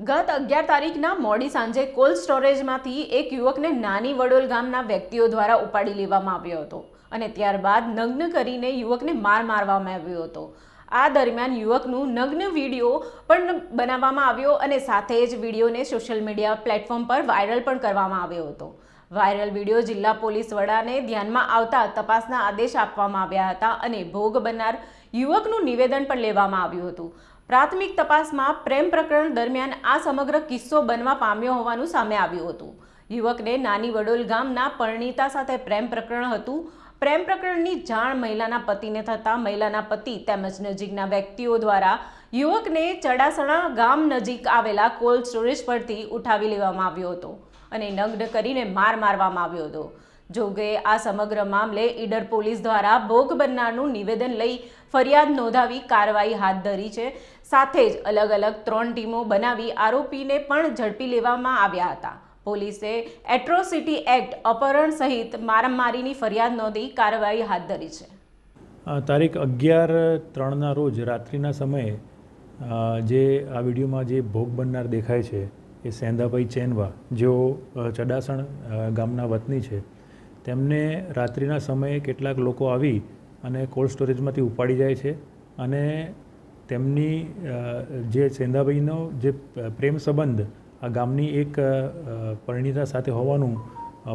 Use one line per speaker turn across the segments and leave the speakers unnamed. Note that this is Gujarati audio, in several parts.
ગત અગિયાર તારીખના મોડી સાંજે કોલ્ડ સ્ટોરેજમાંથી એક યુવકને નાની વડોલ ગામના વ્યક્તિઓ દ્વારા ઉપાડી લેવામાં આવ્યો હતો અને ત્યારબાદ નગ્ન કરીને યુવકને માર મારવામાં આવ્યો હતો. આ દરમિયાન યુવકનું નગ્ન વીડિયો પણ બનાવવામાં આવ્યો અને સાથે જ વિડીયોને સોશિયલ મીડિયા પ્લેટફોર્મ પર વાયરલ પણ કરવામાં આવ્યો હતો. વાયરલ વીડિયો જિલ્લા પોલીસ વડાને ધ્યાનમાં આવતા તપાસના આદેશ આપવામાં આવ્યા હતા અને ભોગ બનનાર યુવકનું નિવેદન પણ લેવામાં આવ્યું હતું. પ્રાથમિક તપાસમાં પ્રેમ પ્રકરણ દરમિયાન આ સમગ્ર કિસ્સો બનવા પામ્યો હોવાનું સામે આવ્યું હતું. યુવકને નાની વડોલ ગામના પરણીતા સાથે પ્રેમ પ્રકરણ હતું. પ્રેમ પ્રકરણની જાણ મહિલાના પતિને થતાં મહિલાના પતિ તેમજ નજીકના વ્યક્તિઓ દ્વારા યુવકને ચડાસણા ગામ નજીક આવેલા કોલ્ડ સ્ટોરેજ પરથી ઉઠાવી લેવામાં આવ્યો હતો અને નગ્ન કરીને માર મારવામાં આવ્યો હતો. જોકે આ સમગ્ર મામલે ઈડર પોલીસ દ્વારા ભોગ બનનારનું નિવેદન લઈ ફરિયાદ નોંધાવી કાર્યવાહી હાથ ધરી છે. સાથે જ અલગ અલગ ત્રણ ટીમો બનાવી આરોપીને પણ ઝડપી લેવામાં આવ્યા હતા. પોલીસે એટ્રોસિટી એક્ટ અપહરણ સહિત મારામારીની ફરિયાદ નોંધી કાર્યવાહી હાથ ધરી છે.
તારીખ અગિયાર ત્રણના રોજ રાત્રિના સમયે જે આ વિડીયોમાં જે ભોગ બનનાર દેખાય છે એ સેંધાભાઈ ચેનવા, જેઓ ચડાસણ ગામના વતની છે. તેમને રાત્રિના સમયે કેટલાક લોકો આવી અને કોલ્ડ સ્ટોરેજમાંથી ઉપાડી જાય છે અને તેમની જે સેંધાભાઈનો જે પ્રેમ સંબંધ આ ગામની એક પરિણીતા સાથે હોવાનું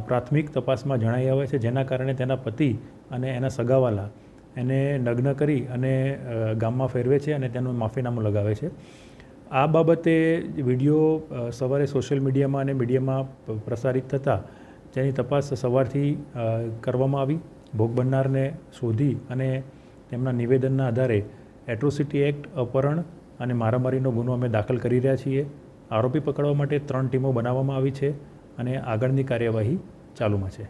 પ્રાથમિક તપાસમાં જણાઈ આવે છે, જેના કારણે તેના પતિ અને એના સગાવાલા એને નગ્ન કરી અને ગામમાં ફેરવે છે અને તેનું માફીનામું લગાવે છે. આ બાબતે વીડિયો સવારે સોશિયલ મીડિયામાં અને મીડિયામાં પ્રસારિત થતાં જેની તપાસ સવારથી કરવામાં આવી. ભોગ બનનારને શોધી અને તેમના નિવેદનના આધારે એટ્રોસિટી એક્ટ, અપહરણ અને મારામારીનો ગુનો અમે દાખલ કરી રહ્યા છીએ. આરોપી પકડવા માટે ત્રણ ટીમો બનાવવામાં આવી છે અને આગળની કાર્યવાહી ચાલુમાં છે.